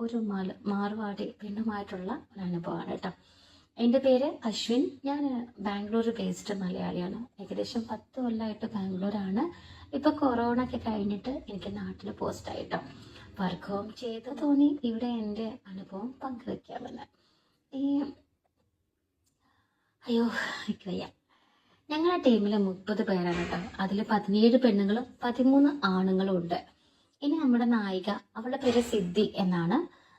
ഒരു മല മാർവാടി പെണ്ണുമായിട്ടുള്ള ഒരു അനുഭവമാണ് കേട്ടോ. എന്റെ പേര് അശ്വിൻ. ഞാൻ ബാംഗ്ലൂർ ബേസ്ഡ് മലയാളിയാണ്. ഏകദേശം പത്ത് കൊല്ലമായിട്ട് ബാംഗ്ലൂരാണ്. ഇപ്പോൾ കൊറോണ ഒക്കെ കഴിഞ്ഞിട്ട് എനിക്ക് നാട്ടിൽ പോസ്റ്റ് ആയിട്ടോ വർക്ക് ഹോം ചെയ്ത് തോന്നി. ഇവിടെ എന്റെ അനുഭവം പങ്കുവെക്കാമെന്ന്. ഈ അയ്യോ എനിക്ക് ഞങ്ങളുടെ ടീമിൽ മുപ്പത് പേരാണ് കേട്ടോ. അതിൽ പതിനേഴ് പെണ്ണുങ്ങളും പതിമൂന്ന് ആണുങ്ങളും ഉണ്ട്. ഇനി നമ്മുടെ നായിക അവളുടെ പേര് സിദ്ധി എന്നാണ്.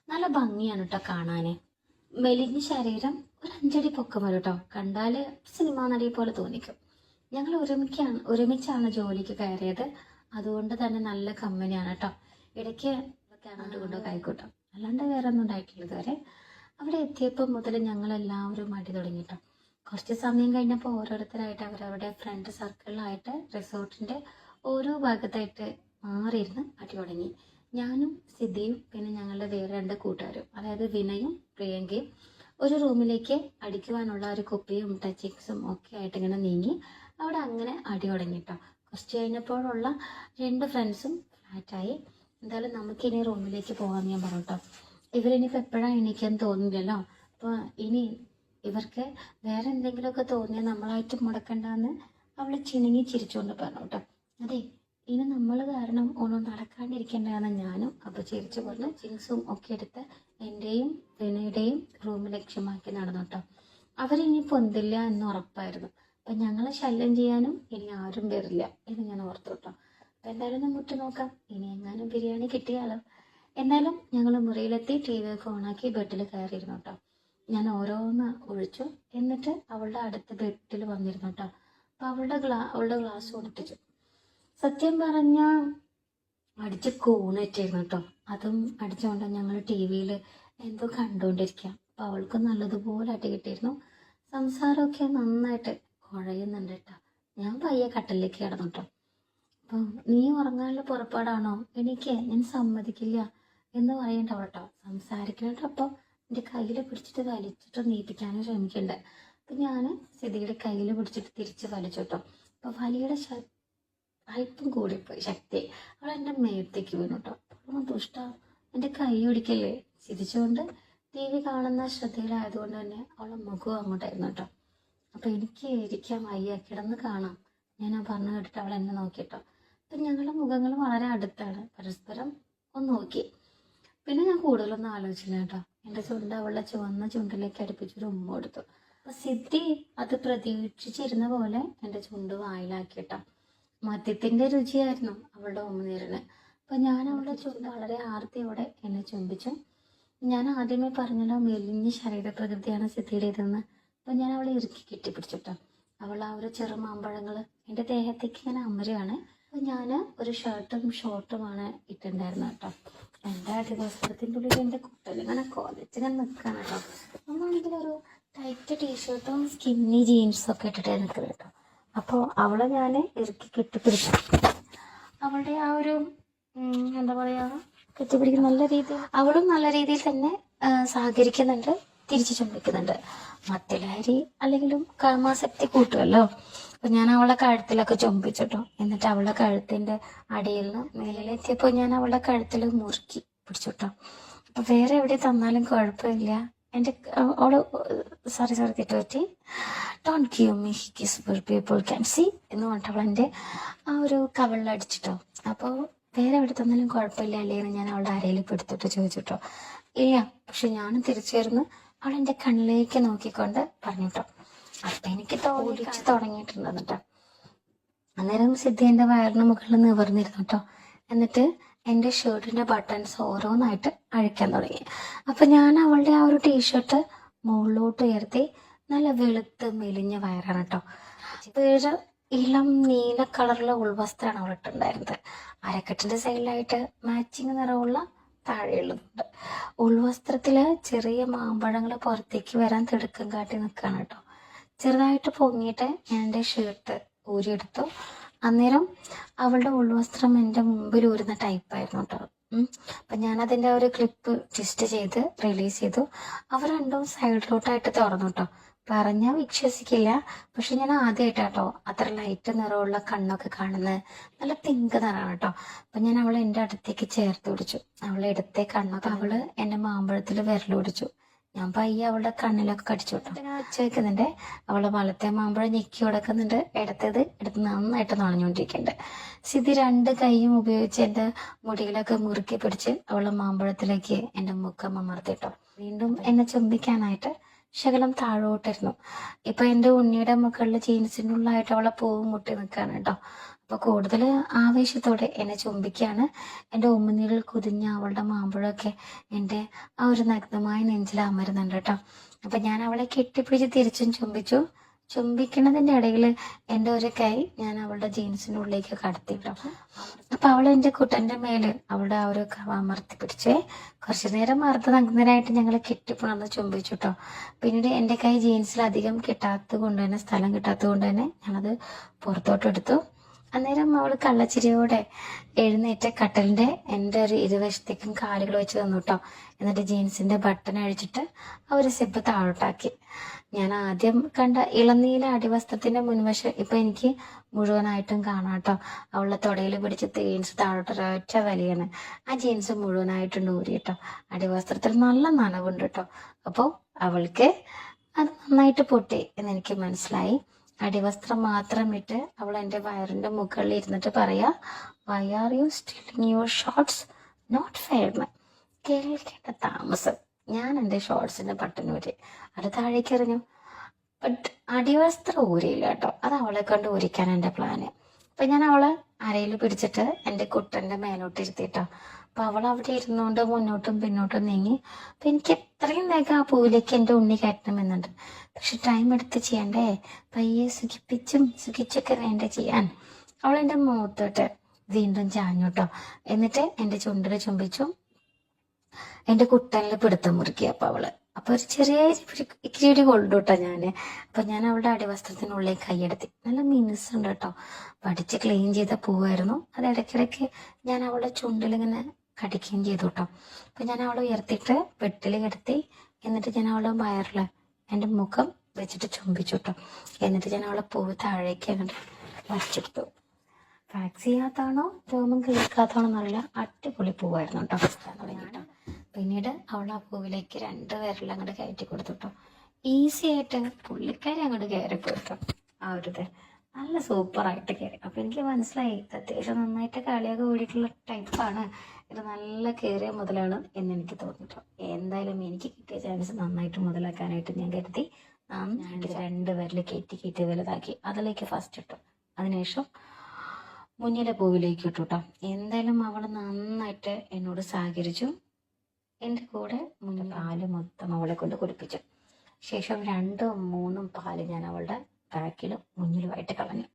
നല്ല ഭംഗിയാണ് കേട്ടോ കാണാന്. മെലിഞ്ഞ ശരീരം ഒരു അഞ്ചടി പൊക്കം വരും കേട്ടോ കണ്ടാൽ സിനിമാ നടിയെ പോലെ തോന്നിക്കും. ഞങ്ങൾ ഒരുമിക്കാണ് ഒരുമിച്ചാണ് ജോലിക്ക് കയറിയത്. അതുകൊണ്ട് തന്നെ നല്ല കമ്പനിയാണ് കേട്ടോ ഇടയ്ക്ക് ഒക്കെ അങ്ങോട്ട് കൊണ്ടോ ആയിക്കോട്ടോ അല്ലാണ്ട് വേറെ ഒന്നും ഉണ്ടായിട്ടില്ല ഇതുവരെ. അവിടെ എത്തിയപ്പോൾ മുതൽ ഞങ്ങൾ എല്ലാവരും മടി തുടങ്ങിട്ടോ കുറച്ച് സമയം കഴിഞ്ഞപ്പോൾ ഓരോരുത്തരായിട്ട് അവരവരുടെ ഫ്രണ്ട് സർക്കിളിലായിട്ട് റിസോർട്ടിന്റെ ഓരോ ഭാഗത്തായിട്ട് മാറിയിരുന്ന് അടി തുടങ്ങി. ഞാനും സിദ്ധിയും പിന്നെ ഞങ്ങളുടെ വേറെ രണ്ട് കൂട്ടുകാരും അതായത് വിനയും പ്രിയങ്കയും ഒരു റൂമിലേക്ക് അടിക്കുവാനുള്ള ഒരു കുപ്പിയും ടച്ചിക്സും ഒക്കെ ആയിട്ട് ഇങ്ങനെ നീങ്ങി അവിടെ അങ്ങനെ അടി തുടങ്ങി കേട്ടോ കുറച്ച് കഴിഞ്ഞപ്പോഴുള്ള രണ്ട് ഫ്രണ്ട്സും ഫ്ലാറ്റായി എന്തായാലും നമുക്കിനി റൂമിലേക്ക് പോകാമെന്ന് ഞാൻ പറഞ്ഞു കേട്ടോ ഇവരിനിപ്പോൾ എപ്പോഴാണ് എണീക്കാൻ തോന്നില്ലല്ലോ അപ്പോൾ ഇനി ഇവർക്ക് വേറെ എന്തെങ്കിലുമൊക്കെ തോന്നിയാൽ നമ്മളായിട്ട് മുടക്കണ്ടെന്ന് അവൾ ചിണുങ്ങി ചിരിച്ചുകൊണ്ട് പറഞ്ഞു കേട്ടോ അതെ ഇനി നമ്മൾ കാരണം ഒന്നും നടക്കാണ്ടിരിക്കേണ്ടതാണ് ഞാനും. അപ്പോൾ ചിരിച്ചു പറഞ്ഞു ചിങ്സും ഒക്കെ എടുത്ത് എന്റെയും വിനയുടെയും റൂം ലക്ഷ്യമാക്കി നടന്നു കേട്ടോ. അവരിനി പൊന്തില്ല എന്ന് ഉറപ്പായിരുന്നു. അപ്പം ഞങ്ങളെ ശല്യം ചെയ്യാനും ഇനി ആരും വരില്ല എന്ന് ഞാൻ ഓർത്തു കേട്ടോ. അപ്പം എന്തായാലും നമുക്ക് നോക്കാം. ഇനി എങ്ങാനും ബിരിയാണി കിട്ടിയാലോ എന്നാലും ഞങ്ങൾ മുറിയിലെത്തി ടി വി ഒക്കെ ഓണാക്കി ബെഡിൽ കയറിയിരുന്നു കേട്ടോ. ഞാൻ ഓരോന്ന് ഒഴിച്ചു. എന്നിട്ട് അവളുടെ അടുത്ത് ബെഡിൽ വന്നിരുന്നു കേട്ടോ. അപ്പൊ അവളുടെ ഗ്ലാ അവളുടെ ഗ്ലാസ് പൊട്ടിച്ചു സത്യം പറഞ്ഞ അടിച്ച് കൂണേറ്റായിരുന്നു കേട്ടോ. അതും അടിച്ചുകൊണ്ട് ഞങ്ങൾ ടി വിയിൽ എന്തോ കണ്ടുകൊണ്ടിരിക്കുക അപ്പൊ അവൾക്ക് നല്ലതുപോലെ അടി കിട്ടിയിരുന്നു. സംസാരമൊക്കെ നന്നായിട്ട് കുഴയുന്നുണ്ട് കേട്ടോ. ഞാൻ പയ്യെ കട്ടലിലേക്ക് കിടന്നു കേട്ടോ. അപ്പൊ നീ ഉറങ്ങാനുള്ള പുറപ്പാടാണോ? എനിക്ക് ഞാൻ സമ്മതിക്കില്ല എന്ന് പറയണ്ട കേട്ടോ. സംസാരിക്കണട്ടോ അപ്പോൾ എന്റെ കയ്യിൽ പിടിച്ചിട്ട് വലിച്ചിട്ട് നീപ്പിക്കാനും ശ്രമിക്കണ്ടേ. അപ്പം ഞാൻ സ്ഥിതിയുടെ കയ്യിൽ പിടിച്ചിട്ട് തിരിച്ച് വലിച്ചു കേട്ടോ. അപ്പോൾ വലിയുടെ അല്പം കൂടിപ്പോയി ശക്തി. അവൾ എന്റെ മേത്തേക്ക് വീണു കേട്ടോ അപ്പോൾ ദുഷ്ട എന്റെ കൈ ഒടിക്കല്ലേ ചിരിച്ചുകൊണ്ട് ടി വി കാണുന്ന ശ്രദ്ധയിലായതുകൊണ്ട് തന്നെ അവളെ മുഖം അങ്ങോട്ടായിരുന്നു കേട്ടോ അപ്പോൾ എനിക്ക് ഇരിക്കാൻ വയ്യ കിടന്ന് കാണാം. ഞാൻ ആ പറഞ്ഞു കേട്ടിട്ട് അവൾ എന്നെ നോക്കിട്ടോ അപ്പം ഞങ്ങളുടെ മുഖങ്ങൾ വളരെ അടുത്താണ്. പരസ്പരം ഒന്ന് നോക്കി. പിന്നെ ഞാൻ കൂടുതലൊന്നും ആലോചിച്ചില്ല കേട്ടോ എന്റെ ചുണ്ട് അവളുടെ ചുവന്ന ചുണ്ടിലേക്ക് അടുപ്പിച്ചൊരു ഉമ്മ കൊടുത്തു. അപ്പൊ സിദ്ധി അത് പ്രതീക്ഷിച്ചിരുന്ന പോലെ എന്റെ ചുണ്ട് വായിലാക്കി കേട്ടോ മദ്യത്തിന്റെ രുചിയായിരുന്നു അവളുടെ ഉമ്മനീരിന് അപ്പൊ ഞാൻ അവളെ ചുണ്ട് വളരെ ആർത്തിയോടെ എന്നെ ചുംബിച്ചു. ഞാൻ ആദ്യമേ പറഞ്ഞല്ലോ മെലിഞ്ഞ ശരീരപ്രകൃതിയാണ് സിദ്ധിയുടേതെന്ന്. അപ്പൊ ഞാൻ അവളെ ഇറുക്കി കെട്ടിപ്പിടിച്ചിട്ടോ. അവൾ ആ ഒരു ചെറു മാമ്പഴങ്ങൾ എന്റെ ദേഹത്തേക്ക് ഇങ്ങനെ അമരുകയാണ്. അപ്പൊ ഞാൻ ഒരു ഷർട്ടും ഷോർട്ടുമാണ് ഇട്ടിട്ടുണ്ടായിരുന്നത് കേട്ടോ. എന്റെ അടിവസ്ത്രത്തിന്റെ ഉള്ളിൽ എന്റെ കുട്ടൽ ഇങ്ങനെ ഞാൻ നിൽക്കുകയാണ് കേട്ടോ. നമ്മളാണെങ്കിൽ ഒരു ടൈറ്റ് ടീഷർട്ടും സ്കിന്നി ജീൻസും ഒക്കെ ഇട്ടിട്ടേ നിൽക്കുന്നത് കേട്ടോ. അപ്പോൾ അവളെ ഞാൻ ഇറുക്കി കെട്ടിപ്പിടിച്ചു. അവളുടെ ആ ഒരു എന്താ പറയുക കെട്ടിപ്പിടിക്കുന്ന നല്ല രീതിയിൽ അവളും നല്ല രീതിയിൽ തന്നെ സഹകരിക്കുന്നുണ്ട് തിരിച്ചു ചുംബിക്കുന്നുണ്ട്. മദ്യലഹരി അല്ലെങ്കിലും കാമാസക്തി കൂട്ടുമല്ലോ അപ്പൊ ഞാൻ അവളെ കഴുത്തിലൊക്കെ ചുംബിച്ചിട്ടോ. എന്നിട്ട് അവളുടെ കഴുത്തിന്റെ അടിയിൽ നിന്ന് മേലിലെത്തിയപ്പോൾ ഞാൻ അവളുടെ കഴുത്തിൽ മുറുക്കി പിടിച്ചുട്ടോ. അപ്പൊ വേറെ എവിടെ തന്നാലും കുഴപ്പമില്ല. എന്റെ അവൾ സോറി സോറി തെറ്റുപറ്റി don't give me he kiss for people can see എന്ന് പറഞ്ഞിട്ട് അവൾ എന്റെ ആ ഒരു കവളിലടിച്ചിട്ടോ അപ്പോൾ വേറെ എവിടെ തന്നാലും കുഴപ്പമില്ല അല്ലേ എന്ന് ഞാൻ അവളുടെ അരയിൽ പെടുത്തിട്ട് ചോദിച്ചിട്ടോ. ഇല്ല പക്ഷെ ഞാൻ തിരിച്ചു വരുന്നു. അവൾ എന്റെ കണ്ണിലേക്ക് നോക്കിക്കൊണ്ട് പറഞ്ഞു കേട്ടോ അപ്പൊ എനിക്ക് തോന്നിച്ച് തുടങ്ങിയിട്ടുണ്ട് കേട്ടോ അന്നേരം സിദ്ധി എന്റെ വയറിന് മുകളിൽ നിവർന്നിരുന്നു കേട്ടോ. എന്നിട്ട് എന്റെ ഷർട്ടിന്റെ ബട്ടൺസ് ഓരോന്നായിട്ട് അഴിക്കാൻ തുടങ്ങി. അപ്പം ഞാൻ അവളുടെ ആ ഒരു ടീഷർട്ട് മുകളിലോട്ട് ഉയർത്തി നല്ല വെളുത്ത് മെലിഞ്ഞ വയറാണ് കേട്ടോ. വേറെ ഇളം നീല കളറിലെ ഉൾവസ്ത്രമാണ് അവൾ ഇട്ടുണ്ടായിരുന്നത് അരക്കെട്ടിന്റെ സൈഡിലായിട്ട് മാച്ചിങ് നിറമുള്ള താഴെയുള്ളതുണ്ട്. ഉൾവസ്ത്രത്തിൽ ചെറിയ മാമ്പഴങ്ങൾ പുറത്തേക്ക് വരാൻ തിടുക്കം കാട്ടി നിൽക്കുകയാണ് കേട്ടോ. ചെറുതായിട്ട് പൊങ്ങിയിട്ട് ഞാൻ എന്റെ ഷർട്ട് ഊരിയെടുത്തു. അന്നേരം അവളുടെ ഉൾവസ്ത്രം എന്റെ മുമ്പിൽ ഊരുന്ന ടൈപ്പായിരുന്നു കേട്ടോ. ഞാൻ അതിന്റെ ഒരു ക്ലിപ്പ് ട്വിസ്റ്റ് ചെയ്ത് റിലീസ് ചെയ്തു. അവർ രണ്ടും സൈഡിലോട്ടായിട്ട് തുറന്നു കേട്ടോ. പറഞ്ഞാൽ വിശ്വസിക്കില്ല. പക്ഷെ ഞാൻ ആദ്യമായിട്ടാട്ടോ അത്ര ലൈറ്റ് നിറമുള്ള കണ്ണൊക്കെ കാണുന്നത് നല്ല പിങ്ക് നിറമാണ് കേട്ടോ അപ്പൊ ഞാൻ അവളെ എന്റെ അടുത്തേക്ക് ചേർത്ത് പിടിച്ചു. അവളെ എടുത്തേ കണ്ണൊക്കെ അവൾ എന്റെ മാമ്പഴത്തിൽ വിരൽ പിടിച്ചു. ഞാൻ പയ്യെ അവളുടെ കണ്ണിലൊക്കെ കടിച്ചു ഞാൻ വെച്ച് വെക്കുന്നുണ്ട്. അവളെ വലത്തെ മാമ്പഴം ഞെക്കി കൊടുക്കുന്നുണ്ട് ഇടത്തേത് എടുത്ത് നന്നായിട്ട് നനഞ്ഞുകൊണ്ടിരിക്കുന്നുണ്ട്. സിതി രണ്ട് കൈയും ഉപയോഗിച്ച് എന്റെ മുടികളൊക്കെ മുറുക്കി പിടിച്ച് അവളെ മാമ്പഴത്തിലേക്ക് എന്റെ മുഖം അമർത്തിട്ടോ വീണ്ടും എന്നെ ചുംബിക്കാനായിട്ട് ശകലം താഴോട്ടായിരുന്നു. ഇപ്പൊ എന്റെ ഉണ്ണിയുടെ മുകളിൽ ജീൻസിന്റെ ഉള്ളായിട്ട് അവളെ പൂവും മുട്ടി നിൽക്കുകയാണ് കേട്ടോ അപ്പൊ കൂടുതൽ ആവേശത്തോടെ എന്നെ ചുംബിക്കുകയാണ് എന്റെ ഉമ്മനീരിൽ കുതിഞ്ഞ അവളുടെ മാമ്പഴമൊക്കെ എന്റെ ആ ഒരു നഗ്നമായ നെഞ്ചിൽ അമരുന്നുണ്ട് കേട്ടോ അപ്പൊ ഞാൻ അവളെ കെട്ടിപ്പിടിച്ച് തിരിച്ചും ചുംബിച്ചു. ചുംബിക്കണതിന്റെ ഇടയിൽ എന്റെ ഒരു കൈ ഞാൻ അവളുടെ ജീൻസിന്റെ ഉള്ളിലേക്ക് കടത്തിയിട്ടു അപ്പൊ അവൾ എന്റെ കുട്ടന്റെ മേൽ അവളുടെ ആ ഒരു അമർത്തി പിടിച്ചേ കുറച്ചു നേരം മറുത്ത് നഗ്നരായിട്ട് ഞങ്ങൾ കെട്ടിപ്പുണർന്ന് ചുംബിച്ചു കേട്ടോ പിന്നീട് എന്റെ കൈ ജീൻസിൽ അധികം കിട്ടാത്തത് കൊണ്ട് തന്നെ സ്ഥലം കിട്ടാത്തത് കൊണ്ട് തന്നെ ഞാനത് പുറത്തോട്ട് എടുത്തു അന്നേരം അവൾ കള്ളച്ചിരിയോടെ എഴുന്നേറ്റ് കട്ടലിന്റെ എന്റെ ഒരു ഇരുവശത്തേക്കും കാലുകൾ വെച്ച് തന്നു കേട്ടോ എന്നിട്ട് ജീൻസിന്റെ ബട്ടൺ അഴിച്ചിട്ട് ആ ഒരു സിബ് താഴോട്ടാക്കി. ഞാൻ ആദ്യം കണ്ട ഇളനീല അടിവസ്ത്രത്തിന്റെ മുൻവശം ഇപ്പൊ എനിക്ക് മുഴുവനായിട്ടും കാണാം കേട്ടോ അവളുടെ തുടയിൽ പിടിച്ച് ജീൻസ് താഴോട്ട് ഒരൊറ്റ വലിയാണ്. ആ ജീൻസ് മുഴുവനായിട്ടും ഊരി കേട്ടോ അടിവസ്ത്രത്തിൽ നല്ല നനവുണ്ട് കേട്ടോ അപ്പോൾ അവൾക്ക് അത് നന്നായിട്ട് പൊട്ടി എന്ന് എനിക്ക് മനസ്സിലായി. അടിവസ്ത്രം മാത്രം ഇട്ട് അവൾ എന്റെ വയറിന്റെ മുകളിൽ ഇരുന്നിട്ട് പറയാ why are you stealing your shorts not fair man കേൾക്കേണ്ട താമസം. ഞാൻ എന്റെ ഷോർട്സിന്റെ പട്ടനൂര് അത് താഴേക്ക് എറിഞ്ഞു. ബട്ട് അടിവസ്ത്രം ഊരിയില്ല കേട്ടോ. അത് അവളെ കൊണ്ട് ഊരിക്കാൻ എന്റെ പ്ലാന് അപ്പം ഞാൻ അവളെ അരയിൽ പിടിച്ചിട്ട് എന്റെ കുട്ടന്റെ മേലോട്ട് ഇരുത്തിട്ടോ. അപ്പൊ അവൾ അവിടെ ഇരുന്നുകൊണ്ട് മുന്നോട്ടും പിന്നോട്ടും നീങ്ങി. അപ്പൊ എനിക്ക് എത്രയും വേഗം ആ പൂവിലേക്ക് എന്റെ ഉണ്ണി കയറ്റണമെന്നുണ്ട് പക്ഷെ ടൈം എടുത്ത് ചെയ്യണ്ടേ? പയ്യെ സുഖിപ്പിച്ചും സുഖിച്ചൊക്കെ വേണ്ടേ ചെയ്യാൻ. അവൾ എന്റെ മുഖത്തോട്ട് വീണ്ടും ചാഞ്ഞു കേട്ടോ എന്നിട്ട് എന്റെ ചുണ്ടിൽ ചുംബിച്ചു. എന്റെ കുട്ടനിൽ പിടുത്തം മുറുക്കി അപ്പൊ അവൾ. അപ്പൊ ഒരു ചെറിയ ഇച്ചിരി കൊണ്ടു കേട്ടോ ഞാൻ. അപ്പൊ ഞാൻ അവളുടെ അടിവസ്ത്രത്തിനുള്ളിൽ കൈയെടുത്തി നല്ല മിനുസുണ്ട് കേട്ടോ പഠിച്ച് ക്ലീൻ ചെയ്ത പൂവായിരുന്നു. അത് ഇടയ്ക്കിടയ്ക്ക് ഞാൻ അവളുടെ ചുണ്ടിലിങ്ങനെ കടിക്കുകയും ചെയ്തു കേട്ടോ അപ്പൊ ഞാൻ അവളെ ഉയർത്തിയിട്ട് വെട്ടിൽ കിടത്തി എന്നിട്ട് ഞാൻ അവളെ വയറിൽ എന്റെ മുഖം വെച്ചിട്ട് ചുംബിച്ചു കേട്ടോ എന്നിട്ട് ഞാൻ അവളെ പൂവ് താഴേക്ക് അങ്ങോട്ട് വരച്ചെടുത്തു വാക്സ് ചെയ്യാത്താണോ രോമം കേൾക്കാത്താണോ എന്നറിയില്ല. അടിപൊളി പൂവായിരുന്നു കേട്ടോ പിന്നീട് അവൾ ആ പൂവിലേക്ക് രണ്ട് പേരിൽ അങ്ങോട്ട് കയറ്റി കൊടുത്തു കേട്ടോ ഈസി ആയിട്ട് പുള്ളിക്കാരി അങ്ങോട്ട് കയറി പോയിട്ടോ. ആ ഒരു നല്ല സൂപ്പറായിട്ട് കയറി. അപ്പൊ എനിക്ക് മനസ്സിലായി അത്യാവശ്യം നന്നായിട്ട് കളിയൊക്കെ ഓടിയിട്ടുള്ള ടൈപ്പാണ് ഇത് നല്ല കയറിയ മുതലാണ് എന്ന് എനിക്ക് തോന്നിട്ടോ. എന്തായാലും എനിക്ക് കിട്ടിയ ചാൻസ് നന്നായിട്ട് മുതലാക്കാനായിട്ട് ഞാൻ കരുതി. രണ്ട് വിരൽ കയറ്റി കയറ്റി വലുതാക്കി അതിലേക്ക് ഫസ്റ്റ് ഇട്ടു. അതിനുശേഷം മുന്നിലെ പൂവിലേക്ക് ഇട്ടു കേട്ടോ എന്തായാലും അവൾ നന്നായിട്ട് എന്നോട് സഹകരിച്ചു. എന്റെ കൂടെ മുന്നിൽ പാൽ മൊത്തം അവളെ കൊണ്ട് കുടിപ്പിച്ചു. ശേഷം രണ്ടും മൂന്നും പാൽ ഞാൻ അവളുടെ ബാക്കിലും മുന്നിലുമായിട്ട് കളഞ്ഞു.